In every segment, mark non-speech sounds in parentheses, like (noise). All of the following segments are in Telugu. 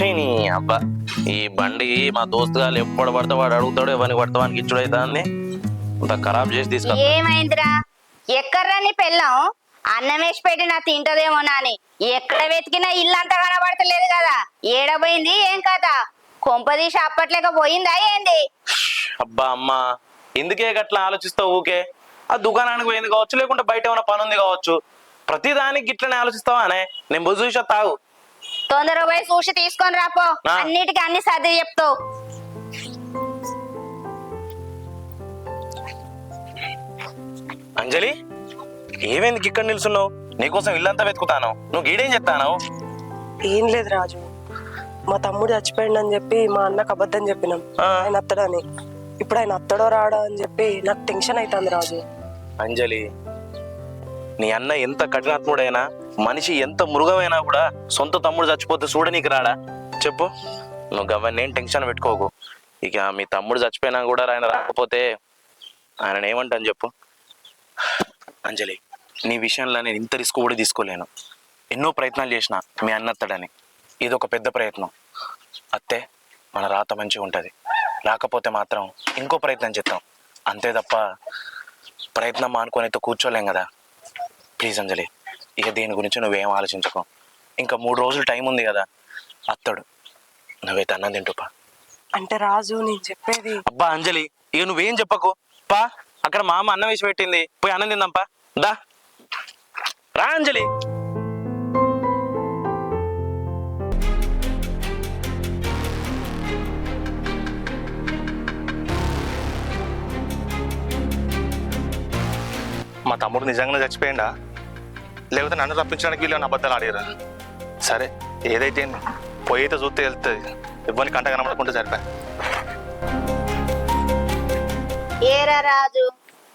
నీ అబ్బా ఈ బండి మా దోస్తు గారు ఎప్పుడు పడితే వాడు అడుగుతాడు ఎవరిని పడితే వానికి ఇచ్చుడు అవుతుంది అంత ఖరాబ్ చేసి తీసుకొస్తా. ఏమైందిరా? ఎక్కడ్రా నీ పెళ్ళం? అన్నం వేసి పెట్టి నా తింటదేమో నాని. ఎక్కడ వెతికినా ఇల్లు అంతా కనబడతలేదు కదా. ఏడబోయింది ఏం కథ? కొంపదీసి అప్పట్లేక పోయిందా ఏంది? అబ్బా అమ్మా ఎందుకే గట్లా ఆలోచిస్తావు ఊకే? ఆ దుకాణానికి పోయింది కావచ్చు లేకుంటే బయట ఏమైనా పని ఉంది కావచ్చు. ప్రతి దానికి గిట్లనే ఆలోచిస్తావా అనే? నేను చూసా తాగు. తొందరగా పోయి చూసి తీసుకొని రాపో. ఆ. అన్నిటికీ అన్ని సర్ది చెప్తావు. అంజలి ఏమైంది ఇక్కడ నిల్చున్నావు నీకోసం ఇల్లంతా వెతుకుతాను. నువ్వు గీడేం చెప్తాను ఏం లేదు రాజు. మా తమ్ముడు చచ్చిపోయిండని చెప్పి మా అన్నకు అబద్ధం చెప్పినాం. ఆ. ఆయన అత్తడని. ఇప్పుడు ఆయన అత్తడో రాడో అని చెప్పి నాకు టెన్షన్ అవుతుంది రాజు. అంజలి నీ అన్న ఎంత కఠినాత్ముడైనా మనిషి ఎంత మృగమైనా కూడా సొంత తమ్ముడు చచ్చిపోతే చూడ నీకు రాడా? చెప్పు. నువ్వు గవన్నీ ఏం టెన్షన్ పెట్టుకోకు. ఇక మీ తమ్ముడు చచ్చిపోయినా కూడా ఆయన రాకపోతే ఆయన ఏమంటాను చెప్పు. అంజలి నీ విషయంలో నేను ఇంత రిస్క్ కూడా తీసుకోలేను. ఎన్నో ప్రయత్నాలు చేసిన మీ అన్నత్తడని ఇది ఒక పెద్ద ప్రయత్నం. అత్తే మన రాత మంచిగా ఉంటుంది. రాకపోతే మాత్రం ఇంకో ప్రయత్నం చేద్దాం. అంతే తప్ప ప్రయత్నం మానుకొని అయితే కూర్చోలేం కదా. ప్లీజ్ అంజలి. ఇక దీని గురించి నువ్వేం ఆలోచించుకో. ఇంకా మూడు రోజులు టైం ఉంది కదా. అత్తడు నువ్వైతే అన్నం తింటుపా. అంటే రాజు నేను చెప్పేది అబ్బా అంజలి ఇక నువ్వేం చెప్పకు. పా అక్కడ మా అమ్మ అన్నం వేసి పెట్టింది. పోయి అన్నం తిందాంపా దా. రా అంజలి. మా తమ్ముడు నిజంగానే చచ్చిపోయిందా లేకపోతే నన్ను రప్పించడానికి వీళ్ళు అబద్ధాలు ఆడారు? సరే ఏదైతే పోయితే చూస్తే వెళ్తుంది ఇవ్వని కంట కనబడకుండా సరిపోయి ఏరా రాజు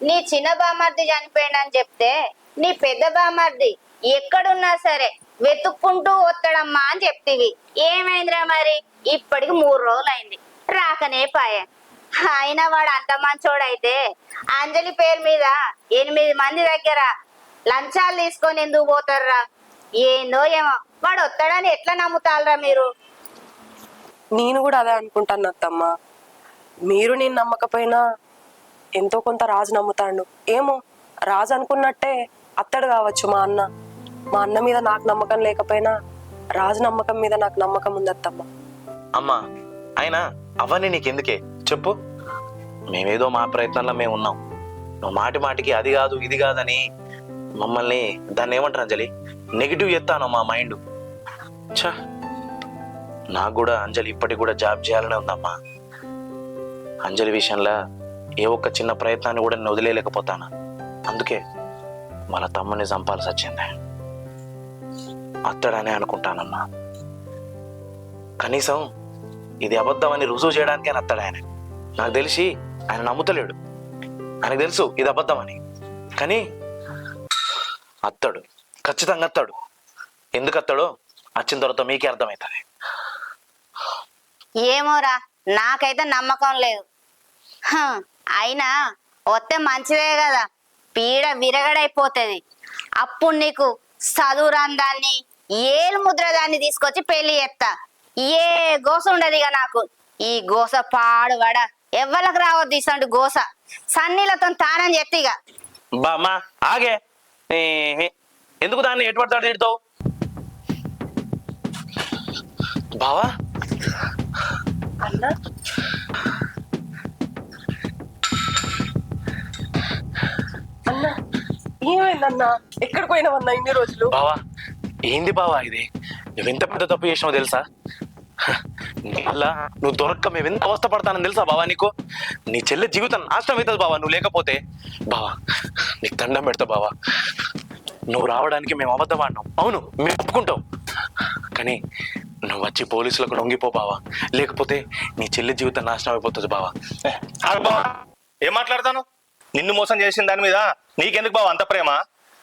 నీ చిన్న బామర్ది చనిపోయిందని చెప్తే నీ పెద్ద బామర్ది ఎక్కడున్నా సరే వెతుక్కుంటూ వస్తాడమ్మా అని చెప్తివి. ఏమైందిరా మరి? ఇప్పటికి మూడు రోజులు అయింది రాకనే పాయే. అయినా వాడు అంత మంచోడైతే అంజలి పేరు మీద ఎనిమిది మంది దగ్గర లంచాలు తీసుకొని ఎందుకు పోతారా ఏందో ఏమో. వాడు వస్తాడని ఎట్లా నమ్ముతారా మీరు? నేను కూడా అదే అనుకుంటాను అత్తమ్మ. మీరు నేను నమ్మకపోయినా ఎంతో కొంత రాజు నమ్ముతాడు. ఏమో రాజు అనుకున్నట్టే అత్తడు కావచ్చు మా అన్న. మా అన్న మీద నాకు నమ్మకం లేకపోయినా రాజు నమ్మకం మీద నాకు నమ్మకం ఉంది అత్తమ్మ. అమ్మా అయినా అవన్నీ నీకెందుకే? చెప్పు. మేమేదో మా ప్రయత్నంలో మేము ఉన్నాం నువ్వు మాటి మాటికి అది కాదు ఇది కాదని మమ్మల్ని దాన్ని ఏమంటారు అంజలి? నెగిటివ్ ఎత్తాను మా మైండ్ చా నాకు కూడా అంజలి ఇప్పటికి కూడా జాబ్ చేయాలనే ఉందమ్మా. అంజలి విషయంలో ఏ ఒక్క చిన్న ప్రయత్నాన్ని కూడా నేను వదిలేయలేకపోతాను? అందుకే వాళ్ళ తమ్ముని చంపాల్సి వచ్చింది అత్తడనే అనుకుంటానమ్మా. కనీసం ఇది అబద్ధం అని రుజువు చేయడానికే అత్తడు ఆయన. నాకు తెలిసి ఆయన నమ్ముతలేడు. ఆయనకు తెలుసు ఇది అబద్ధం అని కానీ అత్తాడు. ఖచ్చితంగా అత్తాడు. ఎందుకు అత్తాడో? వచ్చిన తర్వాత మీకే అర్థమవుతుంది ఏమోరా నాకైతే నమ్మకం లేదు. హ, అయినా వస్తే మంచిదే కదా. పీడ విరగడైపోతుంది. అప్పుడు నీకు చదువురాని దాన్ని ఏలు ముద్ర దాన్ని తీసుకొచ్చి పెళ్ళి చేస్తా ఏ గోస ఉండదు ఇక నాకు. ఈ గోస పాడు వడ. ఎవ్వలకు రావద్దు ఇసంటి గోస. సన్నీలతో తానం ఇక బా అమ్మా ఆగే. ఎందుకు దాన్ని ఎటు పడతాడు తిడతావు బావా? అన్న? అన్న ఏమైందన్నా? ఎక్కడికి పోయినావన్నా ఇన్ని రోజులు? బావా ఏంది బావా ఇది? నువ్వెంత పెద్ద తప్పు చేసినావు తెలుసా? వల్ల నువ్వు దొరక్క మేము ఎంత అవస్థపడతానని తెలుసా బావా నీకు? నీ చెల్లె జీవితం నాశనం అవుతుంది బావా నువ్వు లేకపోతే. బావా నీకు దండం పెడతా బావా. నువ్వు రావడానికి మేము అబద్ధం ఆడినాం. అవును మేము ఒప్పుకుంటాం. కానీ నువ్వు వచ్చి పోలీసులకు లొంగిపో బావా. లేకపోతే నీ చెల్లి జీవితం నాశనం అయిపోతుంది బావా. ఏం మాట్లాడతాను? నిన్ను మోసం చేసిన దాని మీద? నీకెందుకు బావ అంత ప్రేమ?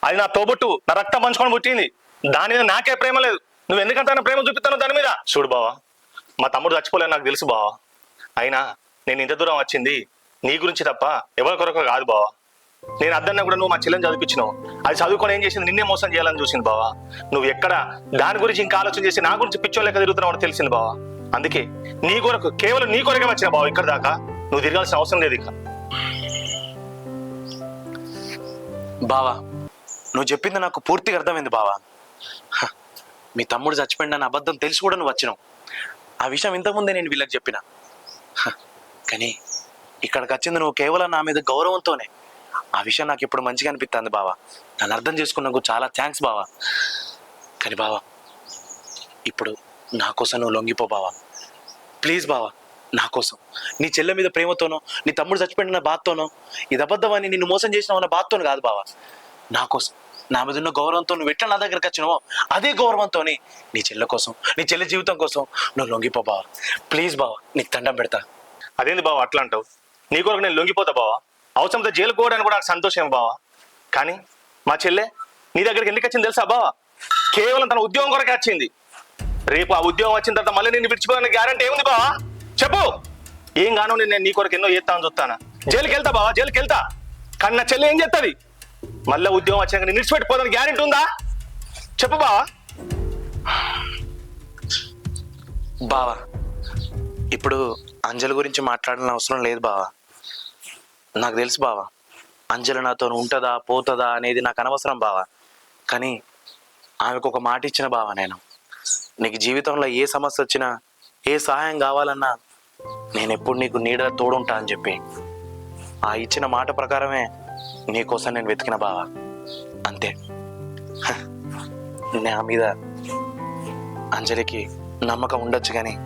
అది నా తోబుట్టు నా రక్తం పంచుకొని పుట్టింది. దాని మీద నాకే ప్రేమ లేదు. నువ్వు ఎందుకంత ప్రేమ చూపిస్తాను దాని మీద? చూడు బావా మా తమ్ముడు చచ్చిపోలేదు నాకు తెలుసు బావా. అయినా నేను ఇంత దూరం వచ్చింది నీ గురించి తప్ప ఎవరి కొరకు కాదు బావా. నేను అద్దన్నా కూడా నువ్వు మా చెల్లెని చదివించినావు అది చదువుకొని ఏం చేసింది? నిన్నే మోసం చేయాలని చూసింది బావా. నువ్వు ఎక్కడ దాని గురించి ఇంకా ఆలోచన చేసి నా గురించి పిచ్చోలేక తిరుగుతున్నావు అని తెలిసింది బావా. అందుకే నీ కొరకు కేవలం నీ కొరకే వచ్చిన బావ ఇక్కడ దాకా. నువ్వు తిరగాల్సిన అవసరం లేదు ఇక. బావా నువ్వు చెప్పింది నాకు పూర్తిగా అర్థమైంది బావా. హ, మీ తమ్ముడు చచ్చిపోయిందని అబద్ధం తెలిసి కూడా నువ్వు వచ్చినావు. ఆ విషయం ఇంతకుముందే నేను వీళ్ళకి చెప్పిన. కానీ ఇక్కడికి వచ్చింది నువ్వు కేవలం నా మీద గౌరవంతోనే. ఆ విషయం నాకు ఇప్పుడు మంచిగా అనిపిస్తుంది బావా. నన్ను అర్థం చేసుకున్నందుకు చాలా థ్యాంక్స్ బావా. కానీ బావా ఇప్పుడు నా కోసం నువ్వు లొంగిపో బావా. ప్లీజ్ బావా నా కోసం. నీ చెల్లె మీద ప్రేమతోనో నీ తమ్ముడు చచ్చిపోయిన బాధతోనో ఇది అబద్ధమని నిన్ను మోసం చేసిన అన్న బాధతోను కాదు బావా. నా కోసం నా మీద ఉన్న గౌరవంతో నువ్వు ఎట్లా నా దగ్గరికి వచ్చినావో అదే గౌరవంతో నీ చెల్లె కోసం నీ చెల్లె జీవితం కోసం నువ్వు లొంగిపో బావా. ప్లీజ్ బావా నీకు దండం పెడతా. అదేంది బావ అట్లా అంటావు? నీ కొరకు నేను లొంగిపోతా బావా? అవసరంతో జైలు పోవడానికి కూడా నాకు సంతోషం బావా. కానీ మా చెల్లె నీ దగ్గరికి ఎందుకు వచ్చింది తెలుసా బావా? కేవలం తన ఉద్యోగం కొరకే వచ్చింది. రేపు ఆ ఉద్యోగం వచ్చిన తర్వాత మళ్ళీ నేను విడిచిపోయిన గ్యారంటీ ఏముంది బావా? చెప్పు. ఏం గానో నేను నీ కొరకు ఎన్నో చేస్తాను చూస్తానా. జైలుకి వెళ్తా బావా జైలుకి వెళ్తా. కానీ నా చెల్లె ఏం చేస్తుంది? మళ్ళీ ఉద్యోగం వచ్చాక నేను విడిచిపెట్టిపోతాను గ్యారంటీ ఉందా? చెప్పు బావా. బావా ఇప్పుడు అంజలి గురించి మాట్లాడాలని అవసరం లేదు బావా. నాకు తెలుసు బావా. అంజలి నాతో ఉంటుందా పోతుందా అనేది నాకు అనవసరం బావా. కానీ ఆమెకు ఒక మాట ఇచ్చిన బావా నేను. నీకు జీవితంలో ఏ సమస్య వచ్చినా ఏ సహాయం కావాలన్నా నేను ఎప్పుడు నీకు నీడ తోడుంటా అని చెప్పి ఆ ఇచ్చిన మాట ప్రకారమే నీకోసం నేను వెతికిన బావా. అంతే. హ, నా మీద అంజలికి నమ్మకం ఉండొచ్చు కానీ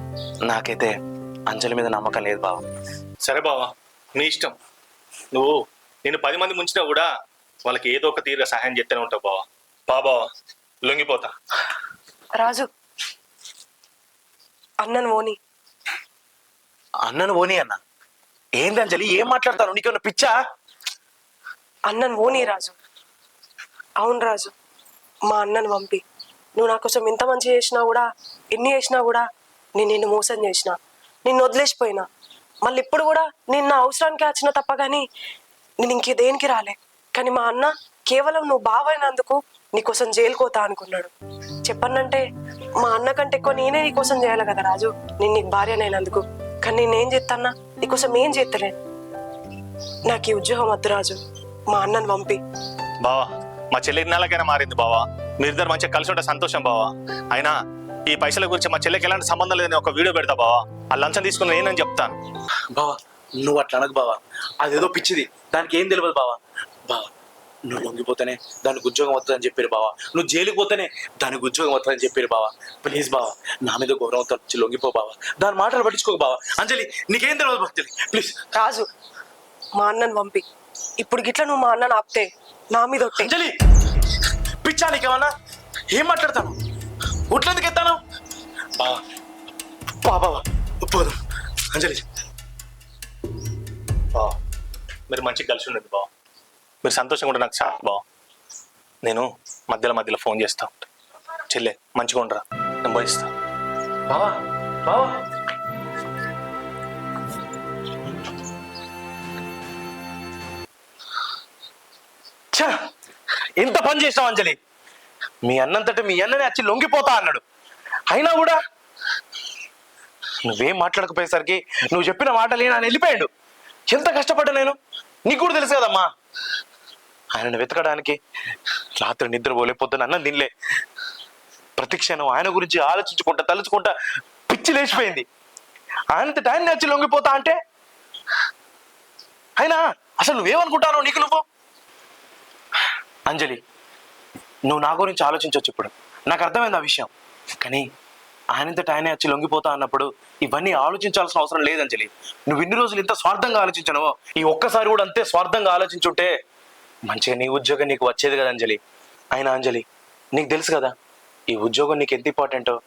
నాకైతే అంజలి మీద నమ్మకం లేదు బావ. సరే బావా నీ ఇష్టం. నువ్వు నేను పది మంది ముంచినా కూడా వాళ్ళకి ఏదో ఒక తీరుగా సహాయం చేస్తూనే ఉంటావు బావా. బా బావా లొంగిపోతా. రాజు అన్నను ఓని. అన్నను ఓని అన్న? ఏంది అంజలి ఏం మాట్లాడతాను నీకేమన్నా పిచ్చా? అన్నను ఓని రాజు. అవును రాజు మా అన్నను పంపి. నువ్వు నా కోసం ఎంత మంచి చేసినా కూడా ఎన్ని చేసినా కూడా నేను నిన్ను మోసం చేసిన. నిన్ను వదిలేసిపోయినా. మళ్ళీ ఇప్పుడు కూడా నిన్న అవసరానికి వచ్చిన తప్ప కానీ నేను ఇంకే దేనికి రాలే. కానీ మా అన్న కేవలం నువ్వు బావైనందుకు నీకోసం జైలుకోతా అనుకున్నాడు. చెప్పనంటే మా అన్న కంటే ఎక్కువ నేనే నీకోసం చేయాలి కదా రాజు. నేను నీకు భార్యనైనందుకు. కానీ నేనేం చేస్తానా నీకోసం ఏం చేస్తలేను నాకు ఈ ఉద్యోగం వద్దు రాజు. మా అన్నను పంపి. బావా మా చెల్లి నెలకైనా మారింది బావా. మీరిద్దరు మంచిగా కలిసి ఉంటే సంతోషం బావా. అయినా ఈ పైసల గురించి మా చెల్లికి ఎలాంటి సంబంధం లేదని ఒక వీడియో పెడతా బావా. ఆ లంచం తీసుకుని నేనని చెప్తాను. బావా నువ్వు అట్లా అనకు బావా. అదేదో పిచ్చిది. దానికి ఏం తెలియదు బావా. బావా నువ్వు లొంగిపోతేనే దానికి ఉద్యోగం వస్తుందని చెప్పారు బావా. నువ్వు జైలుకి పోతేనే దానికి ఉద్యోగం వస్తుందని చెప్పారు బావా. ప్లీజ్ బావా నా మీద గౌరవంతో వచ్చి లొంగిపో బావా. దాని మాటలు పట్టించుకోకు బావా. అంజలి నీకేం తెలియదు అంజలి? ప్లీజ్. రాజు మా అన్నను పంపి. ఇప్పుడు గిట్ల నువ్వు మా అన్నను ఆపితే నా మీద ఒట్టే. అంజలి! పిచ్చా నీకేమన్నా? ఏం మాట్లాడతాను? ఉట్లెందుకు ఎత్తాను? బావా బా బావా పోదాం. అంజలి. బావా మీరు మంచిగా కలిసి ఉండదు బావా మీరు సంతోషంగా ఉంటే నాకు చాలా బావా నేను మధ్యలో మధ్యలో ఫోన్ చేస్తా ఉంటా. చెల్లె మంచిగా ఉండరా? నేను భరిస్తా బావా బావా ఛ! ఎంత పని చేసావు అంజలి? మీ అన్నంతట మీ అన్ననే వచ్చి లొంగిపోతా అన్నాడు. అయినా కూడా నువ్వేం మాట్లాడకపోయేసరికి నువ్వు చెప్పిన మాటలు ఆయన వెళ్ళిపోయాడు. ఎంత కష్టపడ్డా నేను? నీకు కూడా తెలుసు కదమ్మా. ఆయనను వెతకడానికి రాత్రి నిద్రపోలే పొద్దున అన్నం తినలే. ప్రతిక్షణం ఆయన గురించి ఆలోచించుకుంటా తలుచుకుంటా పిచ్చి లేచిపోయింది. ఆయనంత టైం నచ్చి లొంగిపోతా అంటే? అయినా అసలు నువ్వేమనుకుంటావు నీకు నువ్వు? అంజలి నువ్వు నా గురించి ఆలోచించవచ్చు ఇప్పుడు. నాకు అర్థమైంది ఆ విషయం. కానీ ఆయనంత ఆయనే వచ్చి లొంగిపోతా అన్నప్పుడు ఇవన్నీ ఆలోచించాల్సిన అవసరం లేదు అంజలి. నువ్వు ఇన్ని రోజులు ఇంత స్వార్థంగా ఆలోచించనవో ఈ ఒక్కసారి కూడా అంతే స్వార్థంగా ఆలోచించుంటే మంచిగా నీ ఉద్యోగం నీకు వచ్చేది కదా అంజలి. అయినా అంజలి నీకు తెలుసు కదా ఈ ఉద్యోగం నీకు ఎంత ఇంపార్టెంటో?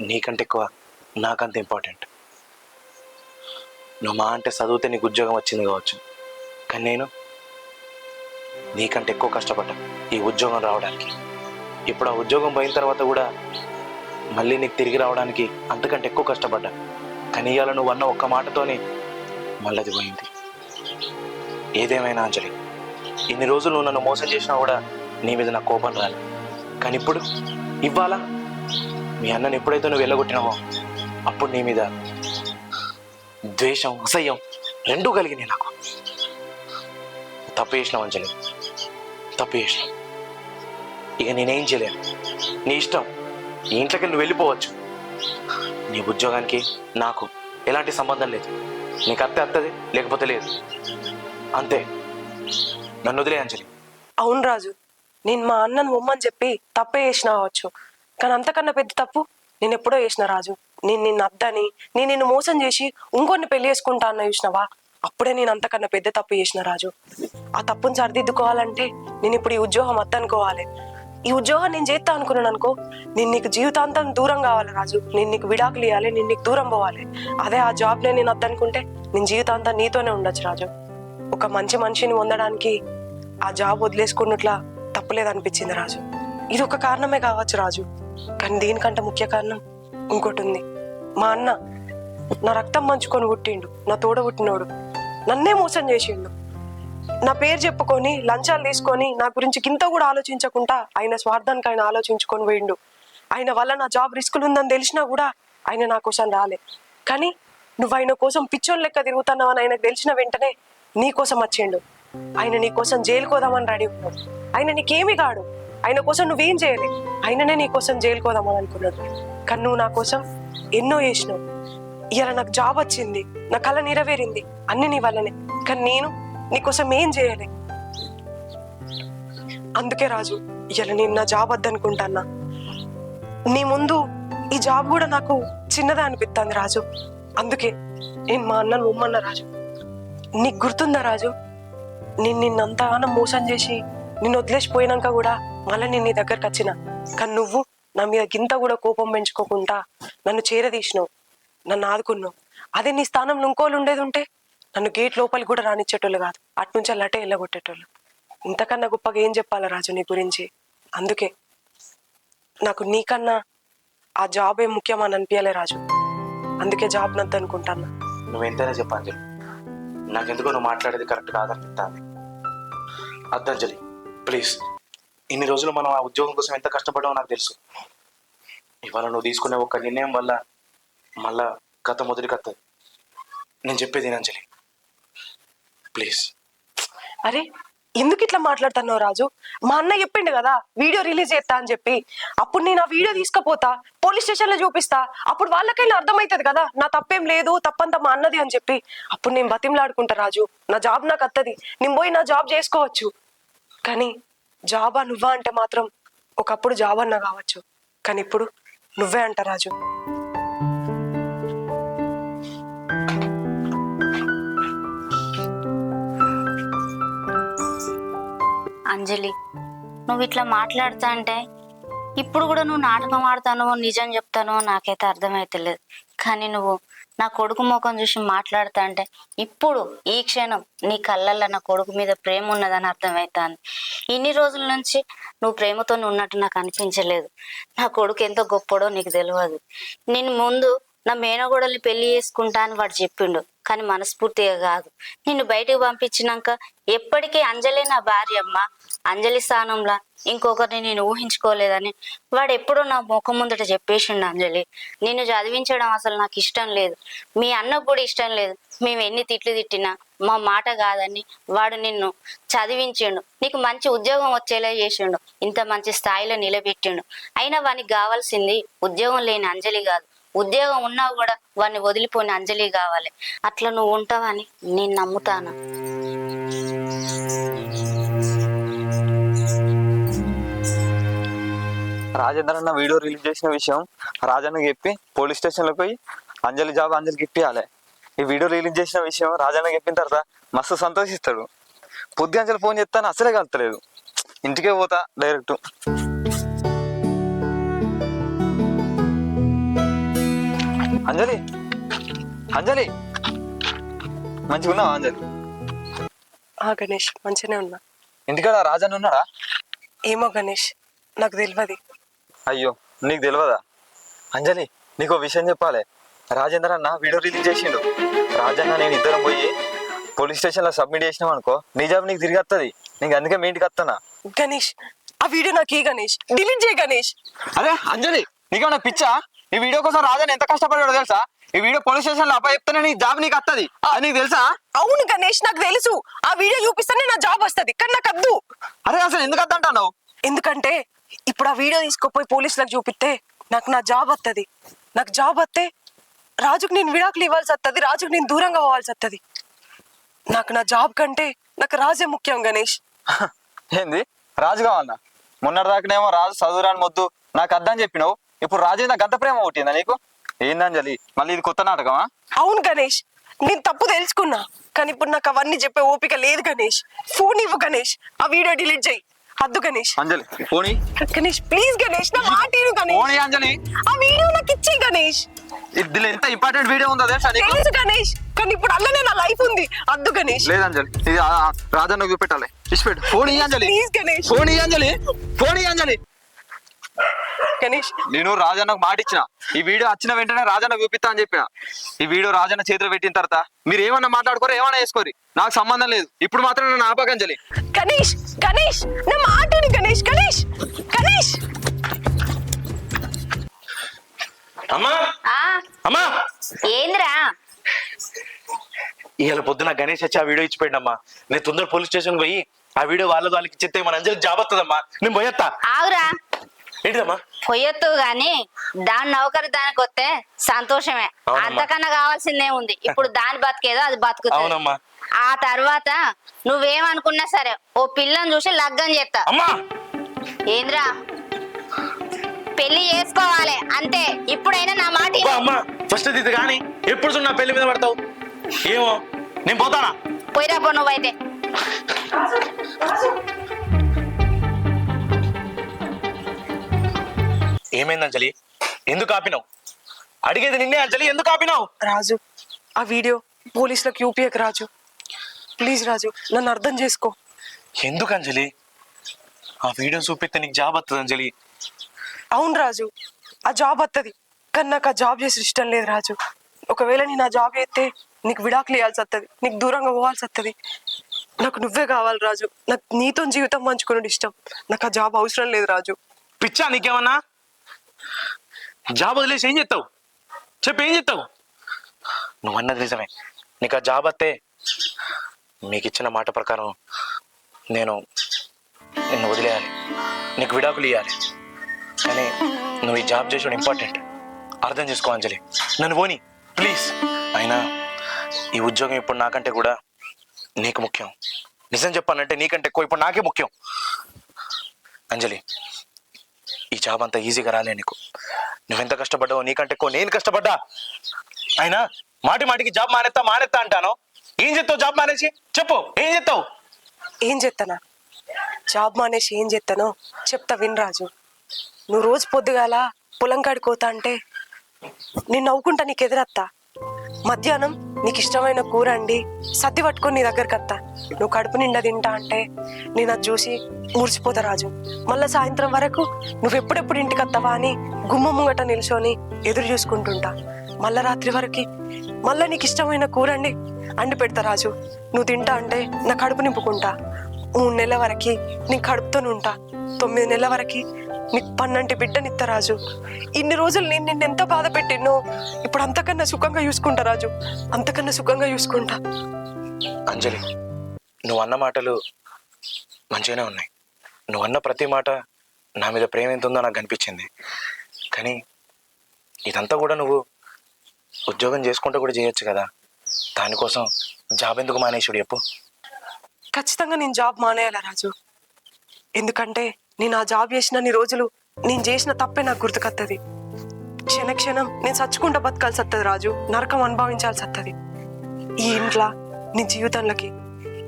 నీకంటే ఎక్కువ నాకంత ఇంపార్టెంట్. నువ్వు మా అంటే చదివితే నీకు ఉద్యోగం వచ్చింది కావచ్చు. కానీ నేను నీకంటే ఎక్కువ కష్టపడ్డా ఈ ఉద్యోగం రావడానికి. ఇప్పుడు ఆ ఉద్యోగం పోయిన తర్వాత కూడా మళ్ళీ నీకు తిరిగి రావడానికి అంతకంటే ఎక్కువ కష్టపడ్డా. కానీ ఇవాళ నువ్వు అన్న ఒక్క మాటతోనే మళ్ళీ పోయింది. ఏదేమైనా అంజలి ఇన్ని రోజులు నువ్వు నన్ను మోసం చేసినా కూడా నీ మీద నా కోపం రాలి. కానీ ఇప్పుడు ఇవ్వాలా? మీ అన్నని ఎప్పుడైతే నువ్వు వెళ్ళగొట్టినావో అప్పుడు నీ మీద ద్వేషం అసహ్యం రెండూ కలిగినాయి నాకు. తప్పు చేసినావు అంజలి. తప్పు చేసినావు ఇక నేనేం చేయలేను. నీ ఇష్టం. నీ ఇంట్లోకి నువ్వు వెళ్ళిపోవచ్చు. నీ ఉద్యోగానికి నాకు ఎలాంటి సంబంధం లేదు. నీకు అత్తే అత్తది లేకపోతే లేదు. అంతే. నన్ను వదిలే అంజలి. అవును రాజు. నేను మా అన్నను ఉమ్మని చెప్పి తప్పే చేసిన కావచ్చు. కానీ అంతకన్నా పెద్ద తప్పు నేను ఎప్పుడో చేసిన రాజు. నేను నిన్ను అద్దని నేను నిన్ను మోసం చేసి ఇంకొన్ని పెళ్ళి చేసుకుంటా అన్న చూసినావా? అప్పుడే నేను అంతకన్నా పెద్ద తప్పు చేసిన రాజు. ఆ తప్పుని సరిదిద్దుకోవాలంటే నేను ఇప్పుడు ఈ ఉద్యోగం వద్దనుకోవాలి ఈ ఉద్యోగం నేను చేస్తా అనుకున్నాను అనుకో నేను నీకు జీవితాంతం దూరం కావాలి రాజు. నేను నీకు విడాకులు ఇవ్వాలి నేను నీకు దూరం పోవాలి. అదే ఆ జాబ్ నేను వద్దనుకుంటే నేను జీవితాంతం నీతోనే ఉండొచ్చు రాజు. ఒక మంచి మనిషిని పొందడానికి ఆ జాబ్ వదిలేసుకున్నట్లా తప్పులేదనిపించింది రాజు. ఇది ఒక కారణమే కావచ్చు రాజు. కానీ దీనికంటే ముఖ్య కారణం ఇంకోటి ఉంది. మా అన్న నా రక్తం మంచుకొని పుట్టిండు నా తోడ పుట్టినోడు నన్నే మోసం చేసిండు. నా పేరు చెప్పుకొని లంచాలు తీసుకొని నా గురించి గింత కూడా ఆలోచించకుండా ఆయన స్వార్థానికి ఆయన ఆలోచించుకొని పోయిండు. ఆయన వల్ల నా జాబ్ రిస్కులు ఉందని తెలిసినా కూడా ఆయన నా కోసం రాలే. కానీ నువ్వు ఆయన కోసం పిచ్చోన్ లెక్క తిరుగుతున్నావని ఆయనకు తెలిసిన వెంటనే నీ కోసం వచ్చిండు. ఆయన నీ కోసం జైలుకోదామని రెడీ ఉన్నాడు. ఆయన నీకేమి కాడు. ఆయన కోసం నువ్వేం చేయలే? ఆయననే నీ కోసం జైలుకోదామని అనుకున్నాడు. కానీ నువ్వు నా కోసం ఎన్నో చేసినావు. ఇలా నాకు జాబ్ వచ్చింది నా కళ నెరవేరింది అన్ని నీ వల్లనే. కానీ నేను నీకోసం ఏం చేయలే? అందుకే రాజు ఇలా నేను నా జాబ్ వద్దనుకుంటానా నీ ముందు ఈ జాబ్ కూడా నాకు చిన్నదా అనిపిస్తుంది రాజు. అందుకే నేను మా అన్నను ఉమ్మన్న రాజు. నీకు గుర్తుందా రాజు? నేను నిన్నంతగానో మోసం చేసి నిన్ను వదిలేసిపోయినాక కూడా మళ్ళీ నేను నీ దగ్గరకు వచ్చిన కానీ నువ్వు నా మీద గింత కూడా కోపం పెంచుకోకుండా నన్ను చేరదీసినావు. నన్ను ఆదుకున్నావు. అదే నీ స్థానంలో ఇంకోళ్ళు ఉండేది ఉంటే నన్ను గేట్ లోపలికి కూడా రానిచ్చేటోళ్ళు కాదు. అట్నుంచి అల్లటే వెళ్ళగొట్టేటోళ్ళు. ఇంతకన్నా గొప్పగా ఏం చెప్పాలా రాజు నీ గురించి? అందుకే నాకు నీకన్నా ఆ జాబే ముఖ్యమని అనిపించలే రాజు. అందుకే జాబ్ నద్దు అనుకుంటాను నువ్వు ఎంతైనా చెప్పు అంజలి. నాకెందుకో నువ్వు మాట్లాడేది కరెక్ట్ కాదనిపిస్తుంది అద్దంజలి ప్లీజ్. ఇన్ని రోజులు మనం ఆ ఉద్యోగం కోసం ఎంత కష్టపడమో నాకు తెలుసు. ఇవాళ నువ్వు తీసుకునే ఒక నిర్ణయం వల్ల మళ్ళా కథ మొదటి కథ. నేను చెప్పేది అంజలి. ప్లీజ్. అరే ఎందుకు ఇట్లా మాట్లాడుతున్నావు రాజు? మా అన్న చెప్పిండు కదా వీడియో రిలీజ్ చేస్తా అని చెప్పి. అప్పుడు నేను ఆ వీడియో తీసుకపోతా పోలీస్ స్టేషన్లో చూపిస్తా. అప్పుడు వాళ్ళకైనా అర్థమవుతుంది కదా నా తప్పేం లేదు తప్పంతా మా అన్నది అని చెప్పి. అప్పుడు నేను బతిమలాడుకుంటా రాజు. నా జాబ్ నాకు అత్తది. నేను పోయి నా జాబ్ చేసుకోవచ్చు. కానీ జాబా నువ్వా అంటే మాత్రం ఒకప్పుడు జాబ్ అన్నా కావచ్చు. కానీ ఇప్పుడు నువ్వే అంట రాజు. అంజలి. నువ్వు ఇట్లా మాట్లాడుతా అంటే ఇప్పుడు కూడా నువ్వు నాటకం ఆడతాను నిజం చెప్తాను నాకైతే అర్థమైతలేదు. కానీ నువ్వు నా కొడుకు ముఖం చూసి మాట్లాడుతా అంటే ఇప్పుడు ఈ క్షణం నీ కళ్ళల్లో నా కొడుకు మీద ప్రేమ ఉన్నదని అర్థమవుతాను ఇన్ని రోజుల నుంచి నువ్వు ప్రేమతో ఉన్నట్టు నాకు అనిపించలేదు. నా కొడుకు ఎంత గొప్పడో నీకు తెలియదు నేను ముందు నా మేనగోడల్ని పెళ్ళి చేసుకుంటా అని వాడు చెప్పిండు. కానీ మనస్ఫూర్తిగా కాదు. నిన్ను బయటకు పంపించినాక ఎప్పటికీ అంజలే నా భార్య అమ్మ అంజలి స్థానంలో ఇంకొకరిని నేను ఊహించుకోలేదని వాడు ఎప్పుడో నా ముఖం ముందట చెప్పేసిండు అంజలి. నిన్ను చదివించడం అసలు నాకు ఇష్టం లేదు. మీ అన్నకు కూడా ఇష్టం లేదు. మేము ఎన్ని తిట్లు తిట్టినా మా మాట కాదని వాడు నిన్ను చదివించిండు. నీకు మంచి ఉద్యోగం వచ్చేలా చేసిండు. ఇంత మంచి స్థాయిలో నిలబెట్టిండు. అయినా వానికి కావాల్సింది ఉద్యోగం లేని అంజలి కాదు. ఉద్యోగం ఉన్నా కూడా వాడిని వదిలిపోయిన అంజలి కావాలి. అట్లా నువ్వు ఉంటావని నేను నమ్ముతాను. రాజేంద్ర అన్న వీడియో రిలీజ్ చేసిన విషయం రాజన్నకి చెప్పి పోలీస్ స్టేషన్లో పోయి అంజలి జాబ్ అంజలికి ఇప్పియాలి ఈ వీడియో రిలీజ్ చేసిన విషయం రాజన్నకి చెప్పిన తర్వాత మస్తు సంతోషిస్తాడు. పొద్దు అంజలి ఫోన్ చేస్తాను అసలే కలుతలేదు ఇంటికే పోతా డైరెక్ట్. అంజలి అంజలి మంచిగా ఉన్నావా అంజలి? ఆ గణేష్ మంచిగానే ఉన్నా. ఇంటికాడ రాజన్న ఉన్నాడా? ఏమో గణేష్ నాకు తెలియదు అయ్యో నీకు తెలియదా అంజలి నీకు విషయం చెప్పాలి. రాజేంద్ర అన్న వీడియో రిలీజ్ చేసిండు. రాజన్న నేను ఇద్దరం పోయి పోలీస్ స్టేషన్లో సబ్మిట్ చేసినాం అనుకో నీ జాబ్ నీకు తిరిగి వస్తుంది నీకు అందుకే మీ ఇంటికి వస్తానా గణేష్ ఆ వీడియో నాకు ఈ గణేష్. డిలీట్ చేయి గణేష్. అరే అంజలి నీకేమన్నా పిచ్చా? ఈ వీడియో కోసం రాజన్ ఎంత కష్టపడ్డాడో తెలుసా? ఈ వీడియో పోలీస్ స్టేషన్లో అప్ప చెప్తానే నీ జాబ్ నీకు వస్తుంది నీకు తెలుసా? అవును గణేష్ నాకు తెలుసు. ఆ వీడియో చూపిస్తేనే నా జాబ్ వస్తది. కానీ నాకు వద్దు. అరే అసలు ఎందుకు వద్దంటావు ఎందుకంటే ఇప్పుడు ఆ వీడియో తీసుకుపోయి పోలీసులకు చూపిస్తే నాకు నా జాబ్ వస్తుంది నాకు జాబ్ వస్తే రాజుకు నేను విడాకులు ఇవ్వాల్సి వస్తుంది రాజుకు నేను దూరంగా పోవాల్సి వస్తుంది నాకు నా జాబ్ కంటే నాకు రాజే ముఖ్యం గణేష్. (laughs) ఏంది? రాజు కావాలన్నా మొన్నటిదాకానేమో రాజు చదువురాని మొద్దు నాకు అద్దని చెప్పినావు. ఇప్పుడు రాజు నాకు అంత ప్రేమ పుట్టిందా నీకు? ఏందంజలి మళ్ళీ ఇది కొత్త నాటకమా? అవును గణేష్. నేను తప్పు తెలుసుకున్నా. కానీ ఇప్పుడు నాకు అవన్నీ చెప్పే ఓపిక లేదు గణేష్. ఫోన్ ఇవ్వు గణేష్. ఆ వీడియో డిలీట్ చేయి. అద్దు గణేష్. అంజలి పోనీ. గణేష్ ప్లీజ్ గణేష్ నా మాట విను పోనీ గణేష్ అంజలి. ఆ వీడియో నాకు ఇచ్చి గణేష్. ఇందులో ఎంత ఇంపార్టెంట్ వీడియో ఉందో తెలుసా నీకు? తెలుసు గణేష్ కానీ ఇప్పుడు అల్లనే నా లైఫ్ ఉంది. అద్దు గణేష్. లేదు అంజలి ఇది ఆ- ఆ రాజన్న చూపెట్టాలి. ఇచ్చిపెట్టు ఇయ్యి అంజలి. ప్లీజ్ గణేష్. ఫోన్ ఇయ్యి అంజలి. ఇయ్యి అంజలి. గణేష్. నేను రాజన్నకు మాట ఇచ్చిన. ఈ వీడియో వచ్చిన వెంటనే రాజన్న చూపిస్తా అని చెప్పిన. ఈ వీడియో రాజన్న చేతిలో పెట్టిన తర్వాత మీరు ఏమన్నా మాట్లాడుకోరు ఏమన్నా వేసుకోరు నాకు సంబంధం లేదు. ఇప్పుడు మాత్రం నన్ను ఆపకంజలి. గణేష్ గణేష్ నా గణేష్ గణేష్ గణేష్. అమ్మా. ఆ. అమ్మా. ఏంద్రా? ఇవాళ పొద్దున గణేష్ వచ్చి ఆ వీడియో ఇచ్చిపోయిండమ్మా. నేను తొందర పోలీస్ స్టేషన్ పోయి ఆ వీడియో వాళ్ళ వాళ్ళకి ఇచ్చితే మన అంజలికి జాబ్ వస్తుందమ్మా నేను పోయేత్తా. ఆగురా. ఏంటిదమ్మా? పొయ్యొత్తు గాని దాని నౌకరి దానికి వస్తే సంతోషమే. అవునమ్మా. అంతకన్నా కావాల్సిందే ఉంది. ఇప్పుడు దాని బతికేదో అది బతుకుతుంది. అవునమ్మా. ఆ తర్వాత నువ్వేమనుకున్నా సరే ఓ పిల్లని చూసి లగ్గం చేస్తా అమ్మా! ఏంద్రా? పెళ్ళి చేసుకోవాలి. అంతే. ఇప్పుడైనా నా మాట అబ్బా, విను. అమ్మా! ఫస్ట్ ఇది కానీ ఎప్పుడు చూడు నా పెళ్ళి మీద పడతావు? ఏమో? నేను పోతానా? పోయిరా పో నువ్వైతే. ఏమైంది అంజలి? ఎందుకు ఆపినావు? అడిగేది నిన్నే అంజలి ఎందుకు ఆపినావు? రాజు ఆ వీడియో పోలీసులకు యూపీఎక్ రాజు. ప్లీజ్ రాజు నన్ను అర్థం చేసుకో. ఎందుకు అంజలి? ఆ వీడియో చూపిస్తే నీకు జాబ్ వస్తుంది అంజలి? అవును రాజు ఆ జాబ్ వస్తుంది కానీ నాకు ఆ జాబ్ చేసి ఇష్టం లేదు రాజు. ఒకవేళ నేను ఆ జాబ్ చేస్తే నీకు విడాకులు ఇవ్వాల్సి వస్తుంది నీకు దూరంగా పోవాల్సి వస్తుంది నాకు నువ్వే కావాలి రాజు. నాకు నీతో జీవితం పంచుకునేది ఇష్టం. నాకు ఆ జాబ్ అవసరం లేదు రాజు. పిచ్చా నీకేమన్నా? జాబ్ వదిలేసి ఏం చేస్తావు? చెప్పు ఏం చేస్తావు? నువ్వు అన్నది నిజమే. నీకు ఆ జాబ్ అత్తే మీకు ఇచ్చిన మాట ప్రకారం నేను నిన్ను వదిలేయాలి. నీకు విడాకులు ఇవ్వాలి కానీ నువ్వు ఈ జాబ్ చేసడం ఇంపార్టెంట్ అర్థం చేసుకో అంజలి. నన్ను పోని. ప్లీజ్ అయినా ఈ ఉద్యోగం ఇప్పుడు నాకంటే కూడా నీకు ముఖ్యం. నిజం చెప్పానంటే నీకంటే ఎక్కువ ఇప్పుడు నాకే ముఖ్యం. అంజలి ఈ జాబ్ అంత ఈజీగా రాలే నీకు. నువ్వెంత కష్టపడ్డావు నీకంటే ఎక్కువ నేను కష్టపడ్డా? అయినా మాటి మాటికి జాబ్ మానేస్తా మానేస్తా అంటాను. ఏం చెప్తావు జాబ్ మానేసి? చెప్పు ఏం చెప్తావు ఏం చేస్తానా జాబ్ మానేసి ఏం చేస్తానో చెప్తా విన్ రాజు. నువ్వు రోజు పొద్దుగాల పొలం కాడికి పోతా అంటే నేను నవ్వుకుంటా నీకు ఎదురత్తా. మధ్యాహ్నం నీకు ఇష్టమైన కూర అండి. సర్ది పట్టుకొని నీ దగ్గరికి వస్తా నువ్వు కడుపు నిండా తింటా అంటే నేను అది చూసి మురిసిపోతా రాజు. మళ్ళీ సాయంత్రం వరకు నువ్వు ఎప్పుడెప్పుడు ఇంటికి వస్తావా అని గుమ్మ ముంగట నిల్చొని ఎదురు చూసుకుంటుంటా. మళ్ళా రాత్రి వరకు మళ్ళా నీకు ఇష్టమైన కూర అండి. అండి పెడతా రాజు. నువ్వు తింటా అంటే నా కడుపు నింపుకుంటా. మూడు నెలల వరకు నీ కడుపుతోనే ఉంటా. తొమ్మిది నెలల వరకు నీకు పన్నంటి బిడ్డనిత్త రాజు. ఇన్ని రోజులు నేను నిన్ను ఎంత బాధ పెట్టినో ఇప్పుడు అంతకన్నా సుఖంగా చూసుకుంటా రాజు. అంతకన్నా సుఖంగా చూసుకుంటా. అంజలి నువ్వు అన్న మాటలు మంచిగానే ఉన్నాయి. నువ్వు అన్న ప్రతి మాట నా మీద ప్రేమ ఎంత ఉందో నాకు అనిపించింది. కానీ ఇదంతా కూడా నువ్వు ఉద్యోగం చేసుకుంటూ కూడా చేయొచ్చు కదా. దానికోసం జాబ్ ఎందుకు మానేసుడు చెప్పు. ఖచ్చితంగా నేను జాబ్ మానేయాలా రాజు? ఎందుకంటే నేను ఆ జాబ్ చేసిన రోజులు నేను చేసిన తప్పే నాకు గుర్తుకొత్తది. క్షణ క్షణం నేను చచ్చుకుంటా బతకాల్సి వస్తుంది రాజు. నరకం అనుభవించాల్సి వస్తుంది ఈ ఇంట్లో నీ జీవితంలోకి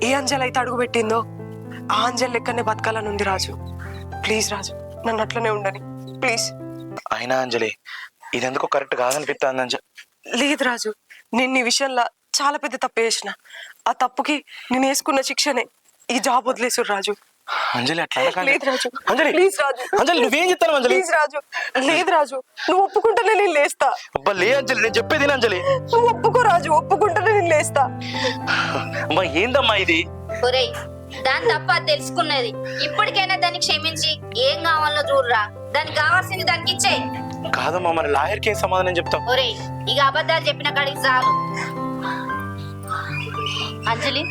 ఏ అంజలి అయితే అడుగు పెట్టిందో ఆ అంజలి లెక్కనే బతకాలని ఉంది రాజు. ప్లీజ్ రాజు నన్ను అట్లనే ఉండని. ప్లీజ్. అయినా అంజలి ఇదెందుకో కరెక్ట్ కాదనిపిస్తుంది అంజ. లేదు రాజు నేను నీ విషయంలో చాలా పెద్ద తప్పు చేసిన. ఆ తప్పుకి నేను వేసుకున్న శిక్షనే ఈ జాబ్ వదిలేసుడు రాజు. అంజలి అట్లా. లేదు రాజు. అంజలి. ప్లీజ్ రాజు. అంజలి నువ్వేం చెప్తాను అంజలి? ప్లీజ్ రాజు. లేదు రాజు. నువ్వు ఒప్పుకుంటేనే నేను లేస్తా. అబ్బా లే అంజలి నేను చెప్పేది అంజలి. నువ్వు ఒప్పుకో రాజు ఒప్పుకుంటేనే నేను లేస్తా. అమ్మా ఏందమ్మా ఇది? ఒరేయ్ దాని తప్ప అది తెలుసుకున్నది. ఇప్పటికైనా దాన్ని క్షమించి ఏం కావాలో చూడరా. దానికి కావాల్సింది దానికి ఇచ్చేయి కాదమ్మా మరి లాయర్కి ఏం సమాధానం చెప్తాం ఒరేయ్ ఇక అబద్ధాలు చెప్పిన కాడికి చాలు అంజలి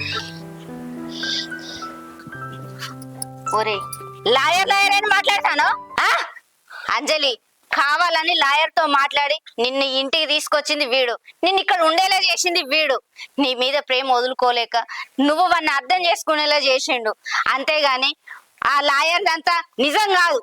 ఒరే లాయర్ లాయర్ అని మాట్లాడతాను? అంజలి కావాలని లాయర్తో మాట్లాడి నిన్ను ఇంటికి తీసుకొచ్చింది వీడు. నిన్ను ఇక్కడ ఉండేలా చేసింది వీడు. నీ మీద ప్రేమ వదులుకోలేక నువ్వు వాడిని అర్థం చేసుకునేలా చేసిండు. అంతేగాని ఆ లాయర్ అంతా నిజం కాదు.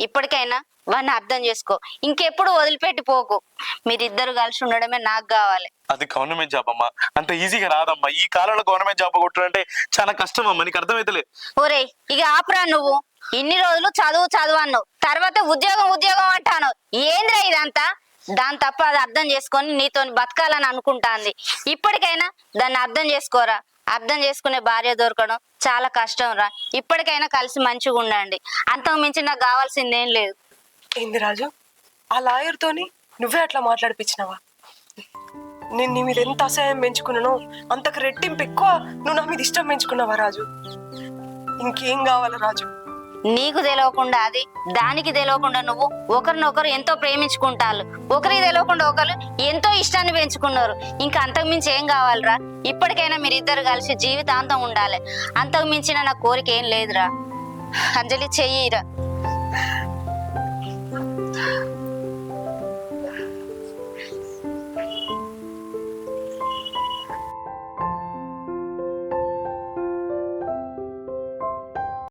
ఇప్పటికైనా వాడిని అర్థం చేసుకో. ఇంకెప్పుడు వదిలిపెట్టి పోకు. మీరిద్దరు కలిసి ఉండడమే నాకు కావాలి. అది గవర్నమెంట్ జాబ్ అమ్మా. అంత ఈజీగా రాదమ్మా. ఈ కాలంలో గవర్నమెంట్ జాబ్ కొట్టాలంటే చాలా కష్టం అమ్మా. నీకు అర్థమైతలే. ఒరేయ్ ఇక ఆపరా నువ్వు. ఇన్ని రోజులు చదువు చదువు అన్నావు. తర్వాత ఉద్యోగం ఉద్యోగం అంటాను. ఏంద్రా ఇదంతా? దాని తప్ప అది అర్థం చేసుకొని నీతో బతకాలని అనుకుంటాంది. ఇప్పటికైనా దాన్ని అర్థం చేసుకోరా. అర్థం చేసుకునే భార్య దొరకడం చాలా కష్టం రా. ఇప్పటికైనా కలిసి మంచిగా ఉండండి. అంతకు మించి నాకు కావాల్సిందేం లేదు. ఏంది రాజు ఆ లాయర్ తోని నువ్వే అట్లా మాట్లాడిపించినావా? నేను నీ మీద ఎంత అసహాయం పెంచుకున్నానో అంతకు రెట్టింపు ఎక్కువ నువ్వు నా మీద ఇష్టం పెంచుకున్నావా రాజు? ఇంకేం కావాలా రాజు? నీకు తెలియకుండా అది దానికి తెలియకుండా నువ్వు ఒకరినొకరు ఎంతో ప్రేమించుకుంటారు ఒకరికి తెలియకుండా ఒకరు ఎంతో ఇష్టాన్ని పెంచుకున్నారు. ఇంకా అంతకు మించి ఏం కావాలిరా? ఇప్పటికైనా మీరిద్దరు కలిసి జీవితాంతం ఉండాలి. అంతకు మించిన నా కోరిక ఏం లేదురా. అంజలి చెయ్యిరా.